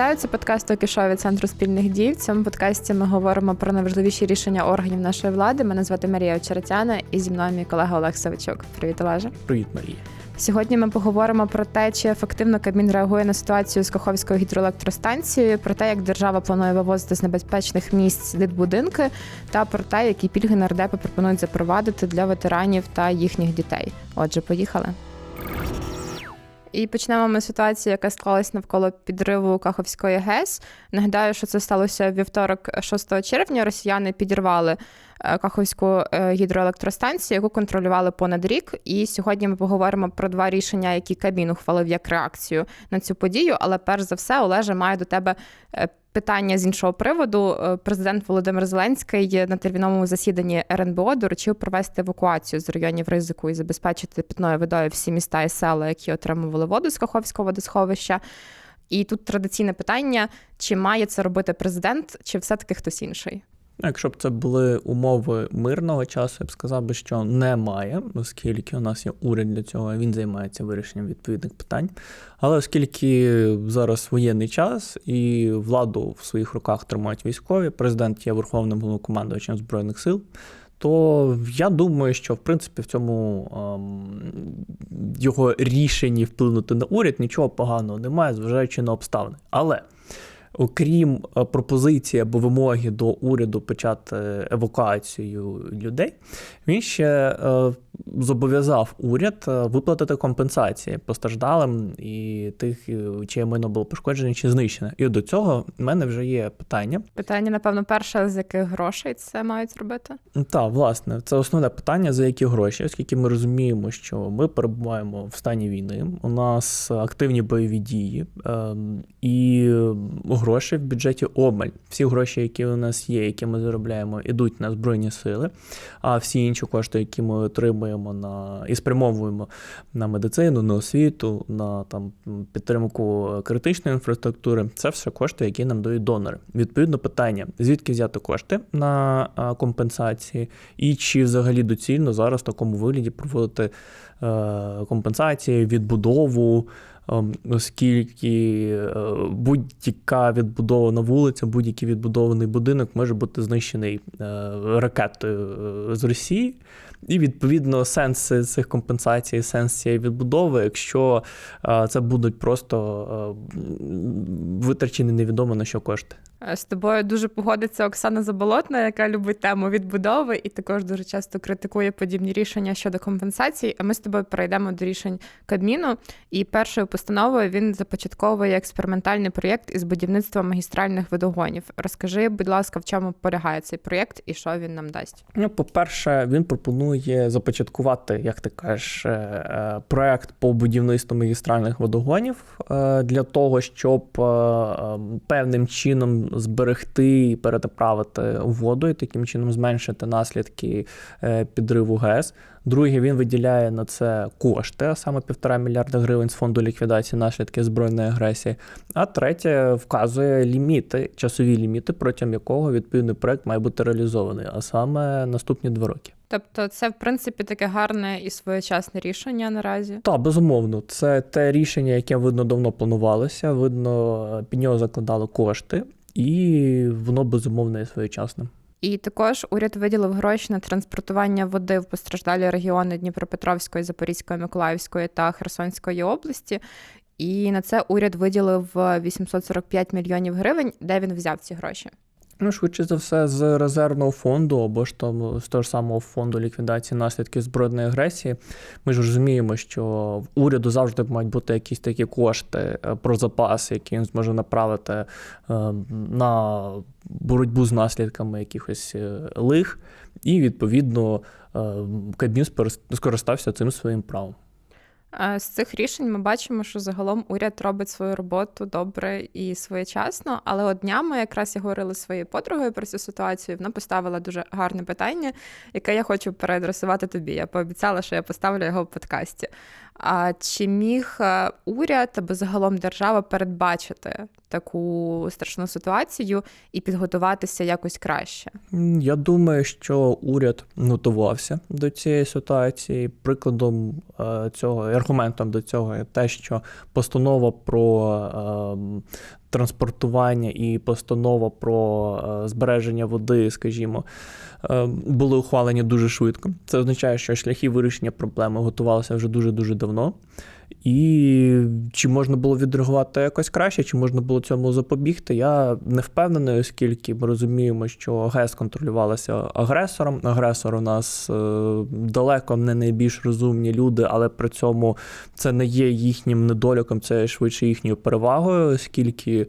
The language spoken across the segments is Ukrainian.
Вітаю, це подкаст «Токішо» центру спільних дій. В цьому подкасті ми говоримо про найважливіші рішення органів нашої влади. Мене звати Марія Очеретяна і зі мною мій колега Олег Савичук. Привіт, Олеже. Привіт, Марія. Сьогодні ми поговоримо про те, чи ефективно Кабмін реагує на ситуацію з Каховською гідроелектростанцією, про те, як держава планує вивозити з небезпечних місць дитбудинки, та про те, які пільги нардепи пропонують запровадити для ветеранів та їхніх дітей. Отже, поїхали. І почнемо ми з ситуації, яка склалась навколо підриву Каховської ГЕС. Нагадаю, що це сталося вівторок, 6 червня. Росіяни підірвали е, Каховську е, гідроелектростанцію, яку контролювали понад рік. І сьогодні ми поговоримо про два рішення, які Кабмін ухвалив як реакцію на цю подію. Але перш за все, Олеже має до тебе е, питання з іншого приводу. Президент Володимир Зеленський на терміновому засіданні РНБО доручив провести евакуацію з районів ризику і забезпечити питною водою всі міста і села, які отримували воду з Каховського водосховища. І тут традиційне питання: чи має це робити президент, чи все-таки хтось інший? Ну, якщо б це були умови мирного часу, я б сказав би, що немає, оскільки у нас є уряд для цього, він займається вирішенням відповідних питань. Але оскільки зараз воєнний час і владу в своїх руках тримають військові, президент є верховним головнокомандувачем збройних сил. То я думаю, що в принципі в цьому ем, його рішенні вплинути на уряд нічого поганого немає, зважаючи на обставини. Але окрім е, пропозиції або вимоги до уряду почати евакуацію людей, він ще е, зобов'язав уряд е, виплатити компенсації постраждалим і тих, чиє майно було пошкоджене чи знищене. І до цього в мене вже є питання. Питання, напевно, перше, з яких грошей це мають робити? Так, власне, це основне питання, за які гроші, оскільки ми розуміємо, що ми перебуваємо в стані війни, у нас активні бойові дії ем, і грошей в бюджеті обмаль. Всі гроші, які у нас є, які ми заробляємо, ідуть на збройні сили. А всі інші кошти, які ми отримуємо на і спрямовуємо на медицину, на освіту, на там підтримку критичної інфраструктури, це все кошти, які нам дають донори. Відповідно, питання: звідки взяти кошти на компенсації, і чи взагалі доцільно зараз в такому вигляді проводити е, компенсації, відбудову. Ем, оскільки е, будь-яка відбудована вулиця, будь-який відбудований будинок може бути знищений е, ракетою з Росії. І відповідно сенс цих компенсацій, сенс цієї відбудови, якщо це будуть просто витрачені невідомо на що кошти. З тобою дуже погодиться Оксана Заболотна, яка любить тему відбудови і також дуже часто критикує подібні рішення щодо компенсацій. А ми з тобою перейдемо до рішень Кабміну. І першою постановою він започатковує експериментальний проєкт із будівництва магістральних водогонів. Розкажи, будь ласка, в чому полягає цей проєкт і що він нам дасть? Ну, по-перше, він пропонує започаткувати, як ти кажеш, е, е, по будівництву магістральних водогонів е, для того, щоб певним чином зберегти і перетиправити воду і таким чином зменшити наслідки підриву ГЕС. Друге, він виділяє на це кошти, а саме півтора мільярда гривень з фонду ліквідації наслідків збройної агресії. А третє вказує ліміти, часові ліміти, протягом якого відповідний проект має бути реалізований, а саме наступні два роки. Тобто, це в принципі таке гарне і своєчасне рішення наразі. Так, безумовно, це те рішення, яке видно давно планувалося. Видно, під нього закладали кошти і воно безумовно є своєчасним. І також уряд виділив гроші на транспортування води в постраждалі регіони Дніпропетровської, Запорізької, Миколаївської та Херсонської області. І на це уряд виділив 845 мільйонів гривень, де він взяв ці гроші. Ну, швидше за все, з резервного фонду або ж там з того ж самого фонду ліквідації наслідків збройної агресії. Ми ж розуміємо, що в уряду завжди мають бути якісь такі кошти е, про запаси, які він зможе направити е, на боротьбу з наслідками якихось е, лих, і відповідно Кабмін скористався цим своїм правом. З цих рішень ми бачимо, що загалом уряд робить свою роботу добре і своєчасно. Але от днями якраз я говорила зі своєю подругою про цю ситуацію. Вона поставила дуже гарне питання, яке я хочу переадресувати тобі. Я пообіцяла, що я поставлю його в подкасті. А чи міг е, уряд або загалом держава передбачити таку страшну ситуацію і підготуватися якось краще? Я думаю, що уряд готувався до цієї ситуації. Прикладом е, цього аргументом до цього є те, що постанова про ем, транспортування і постанова про е, збереження води, скажімо, е, були ухвалені дуже швидко. Це означає, що шляхи вирішення проблеми готувалися вже дуже дуже давно. І чи можна було відреагувати якось краще, чи можна було цьому запобігти? Я не впевнений, оскільки ми розуміємо, що ГЕС контролювалася агресором. Агресор у нас е, далеко не найбільш розумні люди, але при цьому це не є їхнім недоліком, це швидше їхньою перевагою, оскільки е,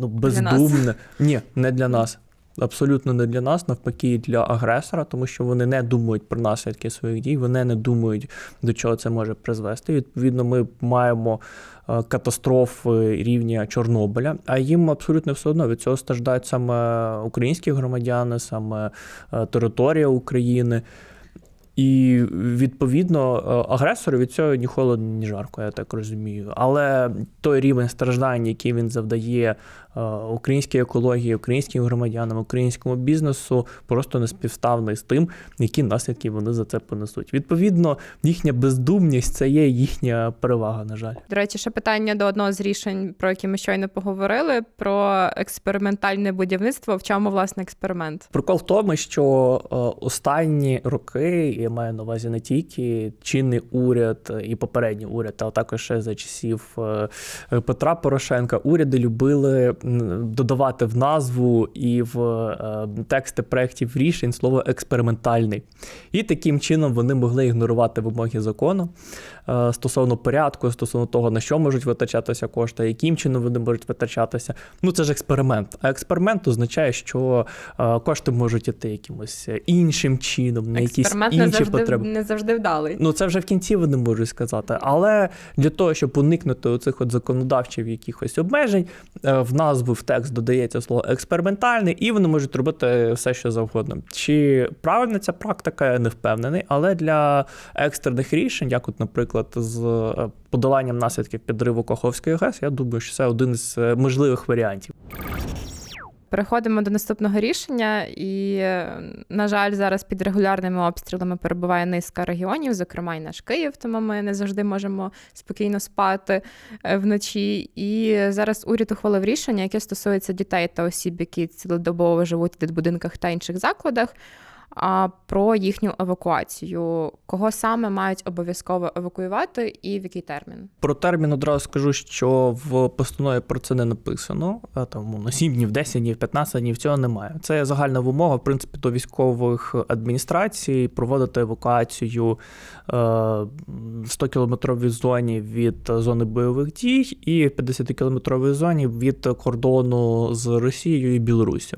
ну, бездумне. Ні, не для нас. Абсолютно не для нас, навпаки, для агресора, тому що вони не думають про наслідки своїх дій, вони не думають, до чого це може призвести. Відповідно, ми маємо е, катастрофи рівня Чорнобиля, а їм абсолютно все одно від цього страждають саме українські громадяни, саме е, територія України. І відповідно е, агресору від цього ні холодно, ні жарко, я так розумію. Але той рівень страждань, який він завдає українській екології, українським громадянам, українському бізнесу, просто не співставний з тим, які наслідки вони за це понесуть. Відповідно, їхня бездумність це є їхня перевага, на жаль. До речі, ще питання до одного з рішень, про які ми щойно поговорили: про експериментальне будівництво. В чому власне експеримент? Прикол в тому, що е, останні роки я маю на увазі не тільки чинний уряд і попередній уряд, а також ще за часів е, Петра Порошенка. Уряди любили додавати в назву і в е, тексти проєктів рішень слово експериментальний. І таким чином вони могли ігнорувати вимоги закону стосовно порядку, стосовно того, на що можуть витрачатися кошти, яким чином вони можуть витрачатися. Ну це ж експеримент. А експеримент означає, що е, кошти можуть іти якимось іншим чином, на якісь Експеримент не інші завжди, потреби. не завжди вдалий. Ну, це вже в кінці вони можуть сказати. Але для того, щоб уникнути оцих от законодавчих якихось обмежень, е, в назву в текст додається слово експериментальний, і вони можуть робити все, що завгодно. Чи правильна ця практика, я не впевнений, але для екстрених рішень, як, от, наприклад, з е, подоланням наслідків підриву Каховської ГЕС, я думаю, що це один з е, можливих варіантів. Переходимо до наступного рішення, і, е, на жаль, зараз під регулярними обстрілами перебуває низка регіонів, зокрема і наш Київ, тому ми не завжди можемо спокійно спати вночі. І зараз уряд ухвалив рішення, яке стосується дітей та осіб, які цілодобово живуть в дитбудинках та інших закладах. А про їхню евакуацію, кого саме мають обов'язково евакуювати, і в який термін? Про термін одразу скажу, що в постанові про це не написано. А, Там ну, 7 днів, 10 днів, 15 днів цього немає. Це загальна вимога, в принципі, до військових адміністрацій проводити евакуацію е, в 100-кілометровій зоні від зони бойових дій і в 50-кілометровій зоні від кордону з Росією і Білоруссю.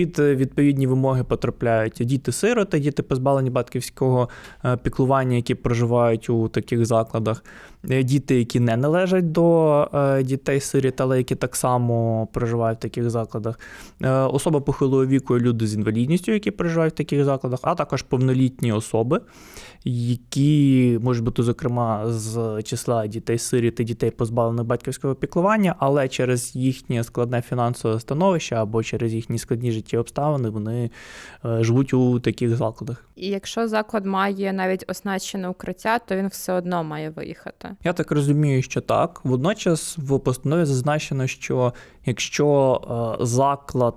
Під е, відповідні вимоги потрапляють діти-сироти, діти позбавлені батьківського е, піклування, які проживають у таких закладах, е, діти, які не належать до дітей-сиріт, але які так само проживають в таких закладах, особи похилого віку, люди з інвалідністю, які проживають в таких закладах, а також повнолітні особи, які можуть бути, зокрема, з числа дітей-сиріт і дітей позбавлених батьківського піклування, але через їхнє складне фінансове становище або через їхні складні життєві обставини вони е, живуть у таких закладах. І якщо заклад має навіть оснащене укриття, то він все одно має виїхати. Я так розумію, що так. Водночас в постанові зазначено, що якщо е, заклад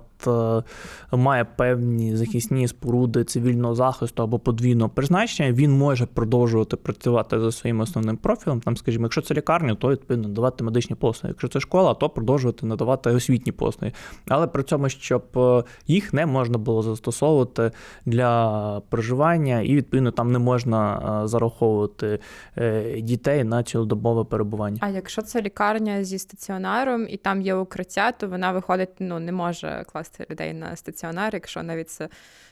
має певні захисні споруди цивільного захисту або подвійного призначення, він може продовжувати працювати за своїм основним профілем. Там, скажімо, якщо це лікарня, то відповідно надавати медичні послуги. Якщо це школа, то продовжувати надавати освітні послуги. Але при цьому, щоб е, їх не можна було застосовувати для проживання, і відповідно там не можна е, зараховувати е, дітей на цілодобове перебування. А якщо це лікарня зі стаціонаром і там є укриття, то вона виходить, ну не може класти людей на стаціонар, якщо навіть це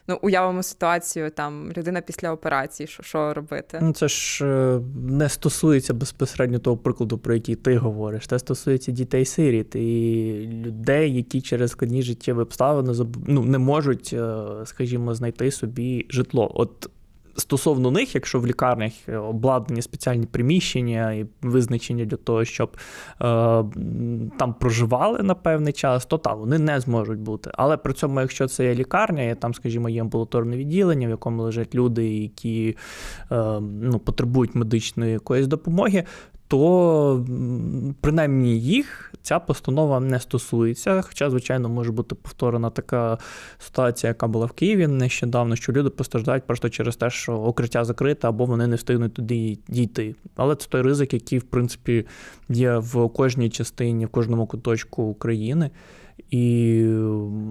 ну уявимо ситуацію, там людина після операції, що, що робити? Ну, це ж е, не стосується безпосередньо того прикладу, про який ти говориш. Це стосується дітей-сиріт і людей, які через складні життєві обставини ну, не можуть, е, скажімо, знайти собі житло. От стосовно них, якщо в лікарнях обладнані спеціальні приміщення і визначення для того, щоб е, там проживали на певний час, то так, вони не зможуть бути. Але при цьому, якщо це є лікарня, і там, скажімо, є амбулаторне відділення, в якому лежать люди, які е, ну, потребують медичної якоїсь допомоги. То принаймні їх ця постанова не стосується. Хоча, звичайно, може бути повторена така ситуація, яка була в Києві нещодавно, що люди постраждають просто через те, що укриття закрите або вони не встигнуть туди дійти. Але це той ризик, який, в принципі, є в кожній частині, в кожному куточку України. І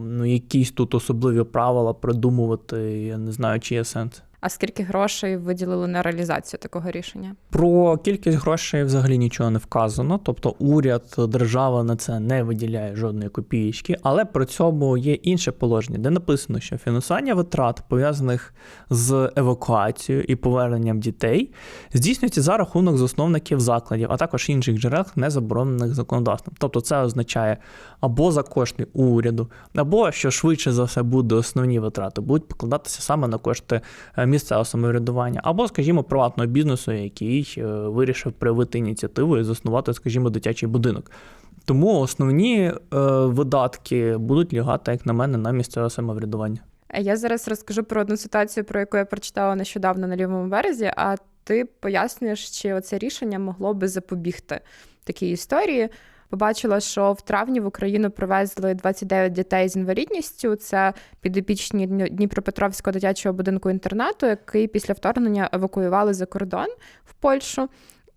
ну, якісь тут особливі правила придумувати, я не знаю, чи є сенс. А скільки грошей виділили на реалізацію такого рішення? Про кількість грошей взагалі нічого не вказано. Тобто уряд, держава на це не виділяє жодної копієчки, але при цьому є інше положення, де написано, що фінансування витрат пов'язаних з евакуацією і поверненням дітей здійснюється за рахунок засновників закладів, а також інших джерел, не заборонених законодавством. Тобто, це означає або за кошти уряду, або що швидше за все буде основні витрати, будуть покладатися саме на кошти е, місцевого самоврядування, або, скажімо, приватного бізнесу, який е, вирішив проявити ініціативу і заснувати, скажімо, дитячий будинок. Тому основні е, видатки будуть лягати, як на мене, на місцеве самоврядування. Е, Я зараз розкажу про одну ситуацію, про яку я прочитала нещодавно на лівому березі. А ти пояснюєш, чи оце рішення могло би запобігти такій історії. Побачила, що в травні в Україну привезли 29 дітей з інвалідністю. Це підопічні Дні- Дніпропетровського дитячого будинку інтернату, який після вторгнення евакуювали за кордон в Польщу.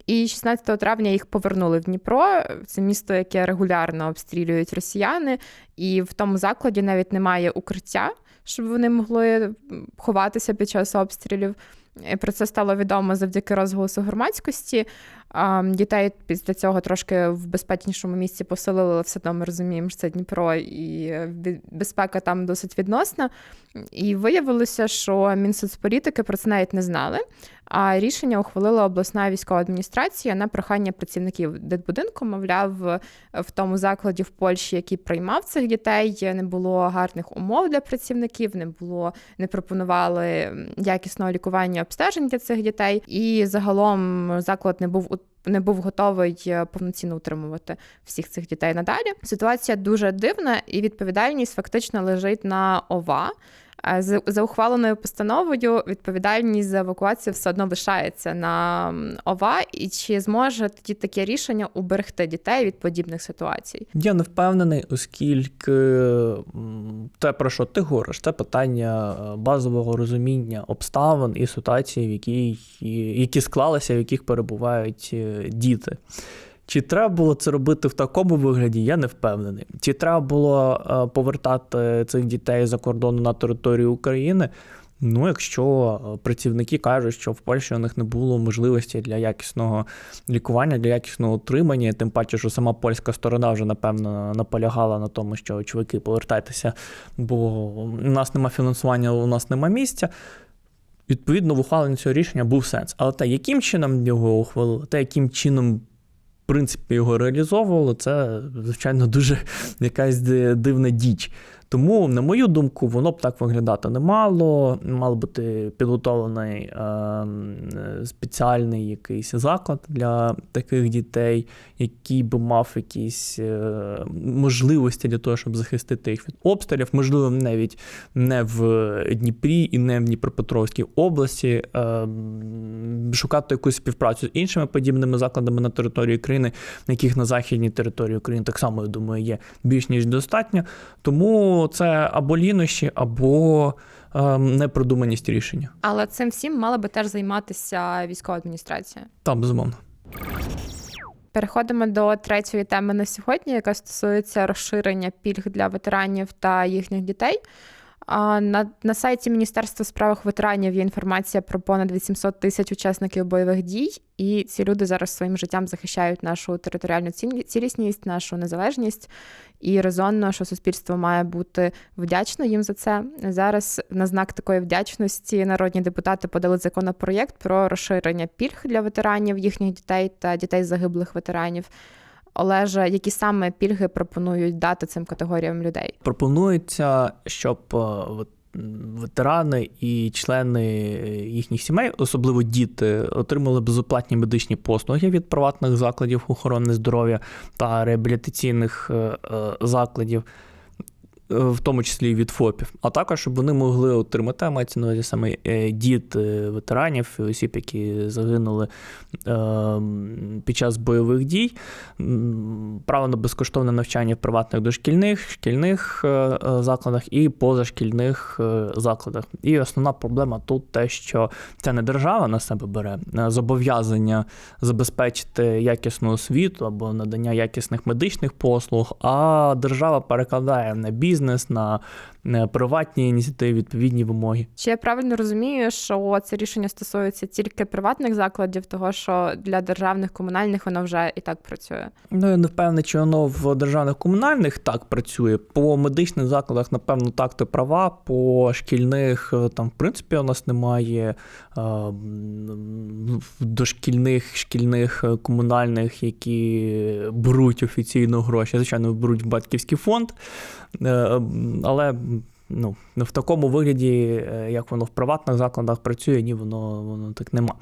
І 16 травня їх повернули в Дніпро. Це місто, яке регулярно обстрілюють росіяни, і в тому закладі навіть немає укриття, щоб вони могли ховатися під час обстрілів. Про це стало відомо завдяки розголосу громадськості. Дітей після цього трошки в безпечнішому місці поселили, але все одно ми розуміємо, що це Дніпро, і е, безпека там досить відносна. І виявилося, що Мінсоцполітики про це навіть не знали. А рішення ухвалила обласна військова адміністрація на прохання працівників дитбудинку. Мовляв, в тому закладі в Польщі, який приймав цих дітей, не було гарних умов для працівників, не було, не пропонували якісного лікування обстежень для цих дітей. І загалом заклад не був у- не був готовий е, повноцінно утримувати всіх цих дітей надалі. Ситуація дуже дивна, і відповідальність фактично лежить на ОВА. За ухваленою постановою відповідальність за евакуацію все одно лишається на ОВА, і чи зможе тоді таке рішення уберегти дітей від подібних ситуацій? Я не впевнений, оскільки те, про що ти говориш, це питання е, базового розуміння обставин і ситуації, в якій, які склалися, в яких перебувають е, діти. Чи треба було це робити в такому вигляді, я не впевнений. Чи треба було е, повертати цих дітей за кордону на територію України? Ну, якщо е, працівники кажуть, що в Польщі у них не було можливості для якісного лікування, для якісного утримання, тим паче, що сама польська сторона вже напевно наполягала на тому, що чуваки, повертайтеся, бо у нас нема фінансування, у нас нема місця. Відповідно, в ухваленні цього рішення був сенс. Але те, яким чином його ухвалили, те, яким чином. Принципі, його реалізовували, це, звичайно, дуже якась дивна діч. Тому, на мою думку, воно б так виглядати не мало. Мав бути підготовлений е, спеціальний якийсь заклад для таких дітей, який би мав якісь е, можливості для того, щоб захистити їх від обстрілів. Можливо, навіть не в Дніпрі і не в Дніпропетровській області. Е, шукати якусь співпрацю з іншими подібними закладами на території країни, яких на західній території України так само, я думаю, є більш ніж достатньо. Тому це або лінощі, або е, непродуманість рішення. Але цим всім мала би теж займатися військова адміністрація. Там, безумовно. Переходимо до третьої теми на сьогодні, яка стосується розширення пільг для ветеранів та їхніх дітей. На, на сайті Міністерства справах ветеранів є інформація про понад 800 тисяч учасників бойових дій, і ці люди зараз своїм життям захищають нашу територіальну цілісність, нашу незалежність. І резонно, що суспільство має бути вдячно їм за це. Зараз на знак такої вдячності народні депутати подали законопроєкт про розширення пільг для ветеранів, їхніх дітей та дітей загиблих ветеранів. Олеже, які саме пільги пропонують дати цим категоріям людей? Пропонується, щоб е, ветерани і члени їхніх сімей, особливо діти, отримали безоплатні медичні послуги від приватних закладів охорони здоров'я та реабілітаційних е, е, закладів. Е, в тому числі від ФОПів, а також щоб вони могли отримати, мається на увазі саме е, діт е, ветеранів, осіб, які загинули під час бойових дій, право на безкоштовне навчання в приватних дошкільних, шкільних закладах і позашкільних закладах. І основна проблема тут те, що це не держава на себе бере зобов'язання забезпечити якісну освіту або надання якісних медичних послуг, а держава перекладає на бізнес, на е, приватні ініціативи відповідні вимоги. Чи я правильно розумію, що це рішення стосується тільки приватних закладів, того що для державних комунальних воно вже і так працює? Ну, я не впевнений, чи воно в державних комунальних так працює. По медичних закладах, напевно, так ти права. По шкільних е, там, в принципі, у нас немає е, дошкільних, шкільних, е, комунальних, які беруть офіційно гроші. Звичайно, беруть батьківський фонд, е, але. Ну, в такому вигляді, е, як воно в приватних закладах працює, ні, воно, воно так нема.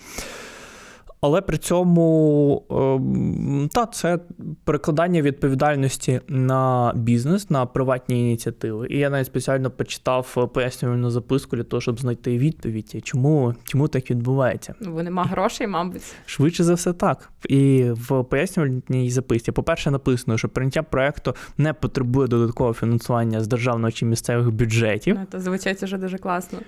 Але при цьому ем, та це перекладання відповідальності на бізнес, на приватні ініціативи. І я навіть спеціально почитав пояснювальну записку для того, щоб знайти відповідь, чому, чому так відбувається. Ну, бо нема грошей, мабуть. Швидше за все так. І в пояснювальній записці, по-перше, написано, що прийняття проекту не потребує додаткового фінансування з державного чи місцевих бюджетів. Ну, то звучить уже дуже класно.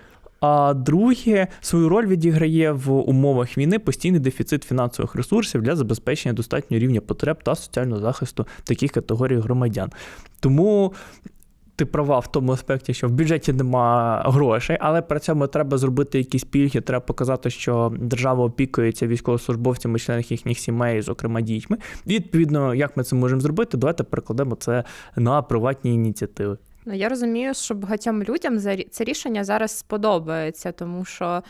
А друге, свою роль відіграє в умовах війни постійний дефіцит фінансових ресурсів для забезпечення достатнього рівня потреб та соціального захисту таких категорій громадян. Тому. Ти права в тому аспекті, що в бюджеті нема грошей, але при цьому треба зробити якісь пільги. Треба показати, що держава опікується військовослужбовцями, членами їхніх сімей, зокрема дітьми. І відповідно, як ми це можемо зробити, давайте перекладемо це на приватні ініціативи. Ну я розумію, що багатьом людям це рішення зараз сподобається, тому що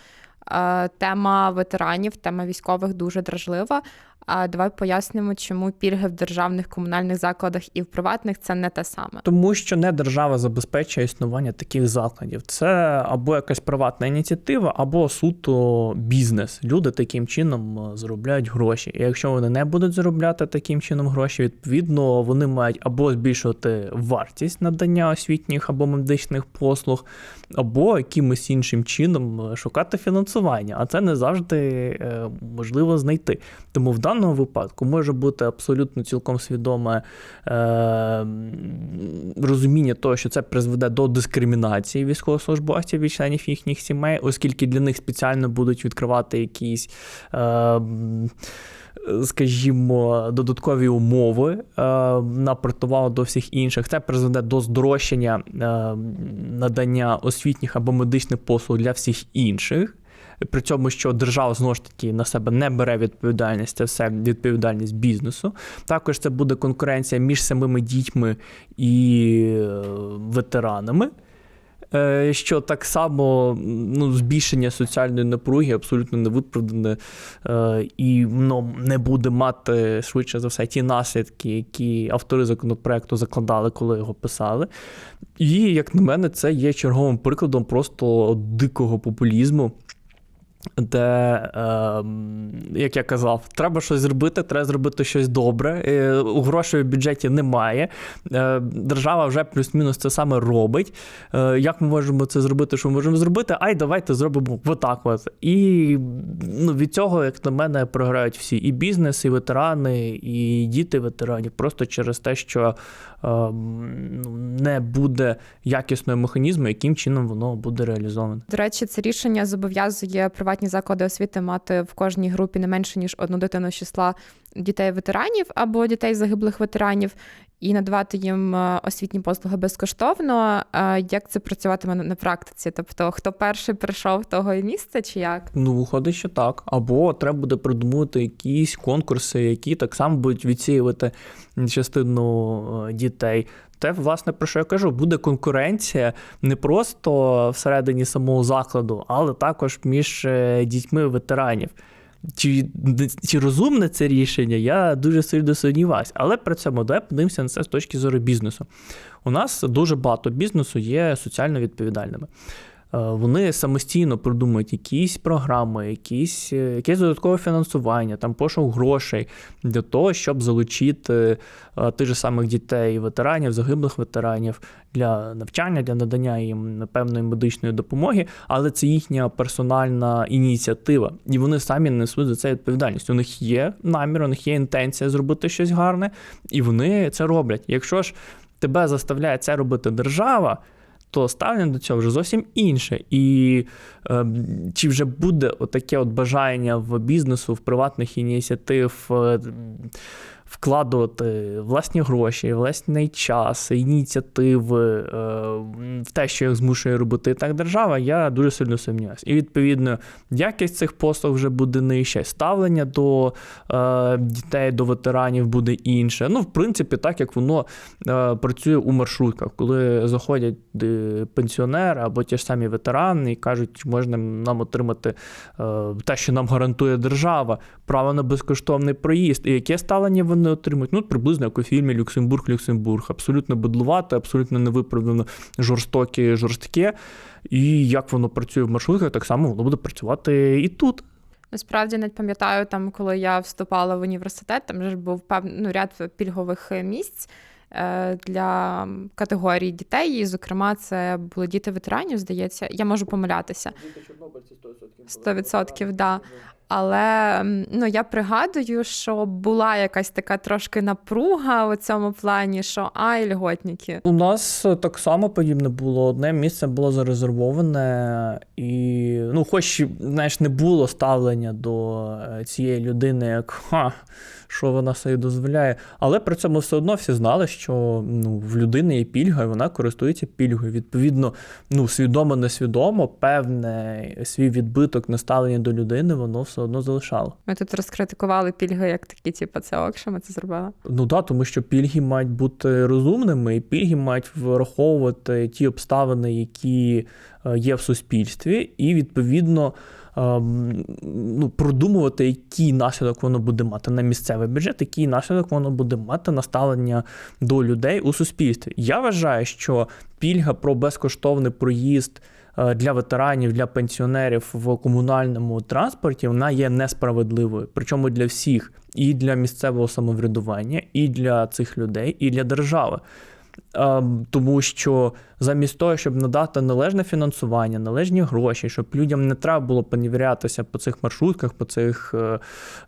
е, тема ветеранів, тема військових дуже дражлива. А давай пояснимо, чому пільги в державних комунальних закладах і в приватних це не те саме. Тому що не держава забезпечує існування таких закладів. Це або якась приватна ініціатива, або суто бізнес. Люди таким чином е, заробляють гроші. І якщо вони не будуть заробляти таким чином гроші, відповідно вони мають або збільшувати вартість надання освітніх або медичних послуг, або якимось іншим чином е, шукати фінансування. А це не завжди е, можливо знайти. Тому в даному випадку може бути абсолютно цілком свідоме е, розуміння того, що це призведе до дискримінації військовослужбовців і членів їхніх сімей, оскільки для них спеціально будуть відкривати якісь. Е, Скажімо, додаткові умови е, на противагу до всіх інших. Це призведе до здорожчання е, надання освітніх або медичних послуг для всіх інших. При цьому, що держава знову ж таки на себе не бере відповідальність, це все відповідальність бізнесу. Також це буде конкуренція між самими дітьми і е, ветеранами. Е, Що так само ну, збільшення соціальної напруги абсолютно невиправдане е, і ну, не буде мати швидше за все ті наслідки, які автори законопроекту закладали, коли його писали. І, як на мене, це є черговим прикладом просто дикого популізму. Де, е, як я казав, треба щось зробити, треба зробити щось добре. Е, грошей в бюджеті немає. Е, держава вже плюс-мінус це саме робить. Е, як ми можемо це зробити? Що ми можемо зробити? Ай, давайте зробимо отак. От. І ну, від цього, як на мене, програють всі і бізнес, і ветерани, і діти ветеранів, просто через те, що не буде якісного механізму, яким чином воно буде реалізоване. До речі, це рішення зобов'язує приватні заклади освіти мати в кожній групі не менше ніж одну дитину з числа дітей ветеранів або дітей загиблих ветеранів, і надавати їм е, освітні послуги безкоштовно. Як це працюватиме на- практиці? Тобто, хто перший прийшов, того і місце, чи як? Ну, виходить, що так. Або треба буде придумувати якісь конкурси, які так само будуть відсіювати частину е, дітей. Те, власне, про що я кажу, буде конкуренція не просто всередині самого закладу, але також між е, дітьми ветеранів. Чи, чи розумне це рішення, я дуже сильно сумніваюся. Але при цьому давай подивимося на це з точки зору бізнесу. У нас дуже багато бізнесу є соціально відповідальними. Вони самостійно придумують якісь програми, якісь, е, якесь додаткове фінансування, там пошук грошей для того, щоб залучити е, тих же самих дітей, ветеранів, загиблих ветеранів для навчання, для надання їм певної медичної допомоги, але це їхня персональна ініціатива, і вони самі несуть за це відповідальність. У них є намір, у них є інтенція зробити щось гарне, і вони це роблять. Якщо ж тебе заставляє це робити держава. То ставлення до цього вже зовсім інше. І е, чи вже буде отаке от бажання в бізнесу, в приватних ініціатив е, вкладувати власні гроші, власний час, ініціативи е, в те, що їх змушує робити так держава, я дуже сильно сумніваюся. І відповідно якість цих послуг вже буде нижче, ставлення до е, дітей, до ветеранів буде інше. Ну, в принципі, так як воно е, працює у маршрутках, коли заходять е, пенсіонери або ті ж самі ветерани і кажуть, можна нам отримати е, те, що нам гарантує держава, право на безкоштовний проїзд. І яке ставлення вони отримують? Ну, приблизно як у фільмі Люксембург, Люксембург. Абсолютно бедлувате, абсолютно невиправдано жорстоке, жорстке. І як воно працює в маршрутках, так само воно буде працювати і тут. Насправді навіть пам'ятаю, там, коли я вступала в університет, там ж був певний ну, ряд пільгових місць е, для категорій дітей. І, зокрема, це були діти ветеранів, здається. Я можу помилятися. 100%, да. Але ну, я пригадую, що була якась така трошки напруга у цьому плані, що ай, льготники. У нас е, так само подібне було. Одне місце було зарезервоване, і ну, хоч знаєш, не було ставлення до е, цієї людини, як ха, що вона собі дозволяє. Але при цьому все одно всі знали, що ну, в людини є пільга, і вона користується пільгою. Відповідно, ну, свідомо, несвідомо, певне свій відбиток на ставлення до людини, воно все одно залишало. Ми тут розкритикували пільги, як такі, типу, це ок, що ми це зробили. Ну так, тому що пільги мають бути розумними, і пільги мають враховувати ті обставини, які е, є в суспільстві, і відповідно. Ем, Ну, продумувати, який наслідок воно буде мати на місцевий бюджет, який наслідок воно буде мати на ставлення до людей у суспільстві. Я вважаю, що пільга про безкоштовний проїзд е, для ветеранів, для пенсіонерів в комунальному транспорті вона є несправедливою. Причому для всіх, і для місцевого самоврядування, і для цих людей, і для держави. Ем, Тому що замість того, щоб надати належне фінансування, належні гроші, щоб людям не треба було поневірятися по цих маршрутках, по цих е,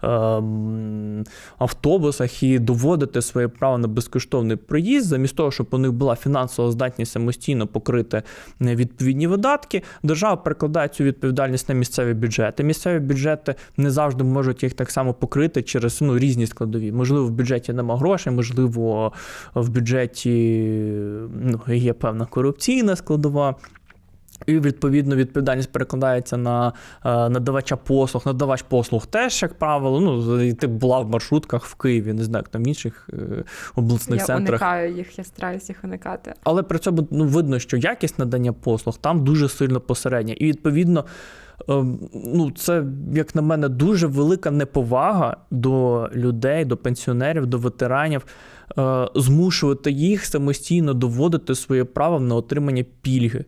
ем, автобусах і доводити своє право на безкоштовний проїзд, замість того, щоб у них була фінансова здатність самостійно покрити е, відповідні видатки, держава перекладає цю відповідальність на місцеві бюджети. Місцеві бюджети не завжди можуть їх так само покрити через ну, різні складові. Можливо, в бюджеті нема грошей, можливо, в бюджеті ну, є певна корупційна складова. І відповідно відповідальність перекладається на е, надавача послуг. Надавач послуг теж, як правило, ну ти була в маршрутках в Києві, не знаю, як там в інших е, обласних я центрах. уникаю їх, я стараюся їх уникати. Але при цьому ну, видно, що якість надання послуг там дуже сильно посередня. І відповідно, ну, це, як на мене, дуже велика неповага до людей, до пенсіонерів, до ветеранів, е, змушувати їх самостійно доводити своє право на отримання пільги.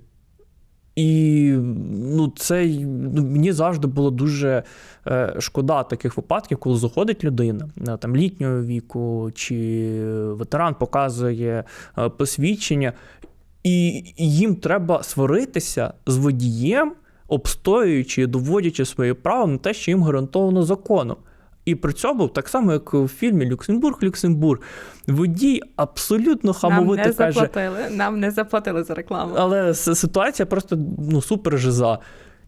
І ну, це ну, мені завжди було дуже е, шкода таких випадків, коли заходить людина е, там літнього віку, чи ветеран показує е, посвідчення, і їм треба сваритися з водієм, обстоюючи і доводячи своє право на те, що їм гарантовано законом. І при цьому, так само, як у фільмі Люксембург, Люксембург, водій абсолютно Нам хамовито не каже. нам не заплатили за рекламу. Але ситуація просто ну, супер жиза.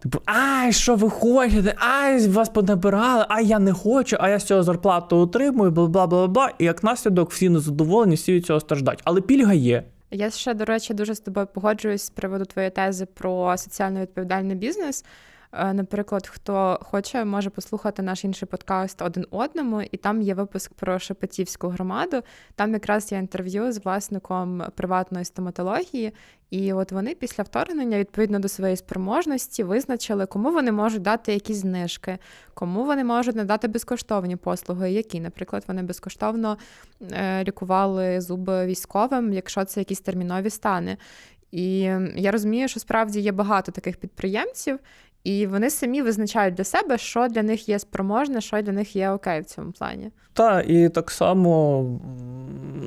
Типу, ай, що ви хочете? Ай, вас понабирали, ай, я не хочу, а я з цього зарплату отримую, бла бла бла бла. І як наслідок всі незадоволені, всі від цього страждають. Але пільга є. Я ще, до речі, дуже з тобою погоджуюсь з приводу твоєї тези про соціально відповідальний бізнес. Е, Наприклад, хто хоче, може послухати наш інший подкаст один одному, і там є випуск про Шепетівську громаду. Там якраз є інтерв'ю з власником приватної стоматології, і от вони після вторгнення, відповідно до своєї спроможності, визначили, кому вони можуть дати якісь знижки, кому вони можуть надати безкоштовні послуги, які, наприклад, вони безкоштовно е, лікували зуби військовим, якщо це якісь термінові стани. І я розумію, що справді є багато таких підприємців, і вони самі визначають для себе, що для них є спроможне, що для них є окей в цьому плані. Та і так само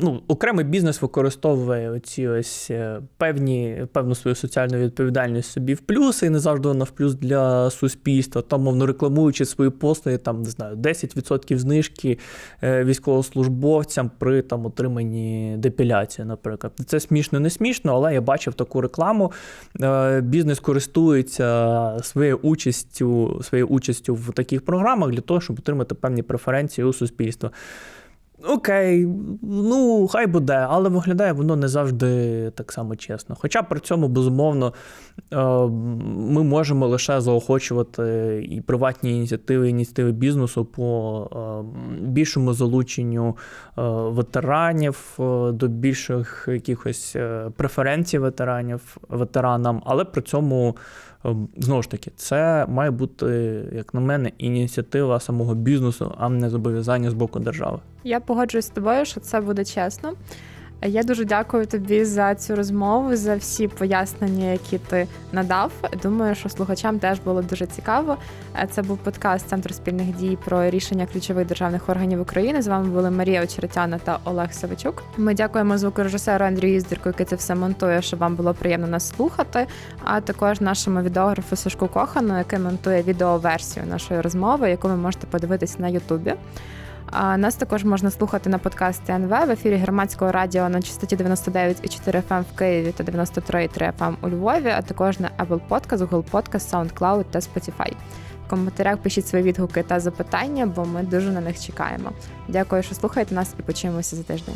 ну, окремий бізнес використовує оці ось е, певні, певну свою соціальну відповідальність собі в плюс, і не завжди вона в плюс для суспільства. Там, мовно рекламуючи свої послуги, там не знаю, 10% знижки е, військовослужбовцям при там отриманні депіляції, наприклад. Це смішно, не смішно, але я бачив таку рекламу. Е, Бізнес користується своєю участю, своєю участю в таких програмах для того, щоб отримати певні преференції у суспільства. Окей, ну хай буде, але виглядає воно не завжди так само чесно. Хоча при цьому, безумовно, е, ми можемо лише заохочувати і приватні ініціативи, ініціативи бізнесу по е, більшому залученню е, ветеранів до більших якихось преференцій ветеранів, ветеранам, але при цьому. Е, Знову ж таки, це має бути, як на мене, ініціатива самого бізнесу, а не зобов'язання з боку держави. Я погоджуюсь з тобою, що це буде чесно. Я дуже дякую тобі за цю розмову, за всі пояснення, які ти надав. Думаю, що слухачам теж було дуже цікаво. Е, Це був подкаст Центру спільних дій про рішення ключових державних органів України. З вами були Марія Очеретяна та Олег Савичук. Ми дякуємо звукорежисеру Андрію Іздірку, який це все монтує, щоб вам було приємно нас слухати. А також нашому відеографу Сашку Кохану, який монтує відеоверсію нашої розмови, яку ви можете подивитись на Ютубі. А нас також можна слухати на подкасті НВ в ефірі громадського радіо на частоті 99,4 FM в Києві та 93,3 FM у Львові, а також на Apple Podcast, Google Podcast, SoundCloud та Spotify. В коментарях пишіть свої відгуки та запитання, бо ми дуже на них чекаємо. Дякую, що слухаєте нас і почуємося за тиждень.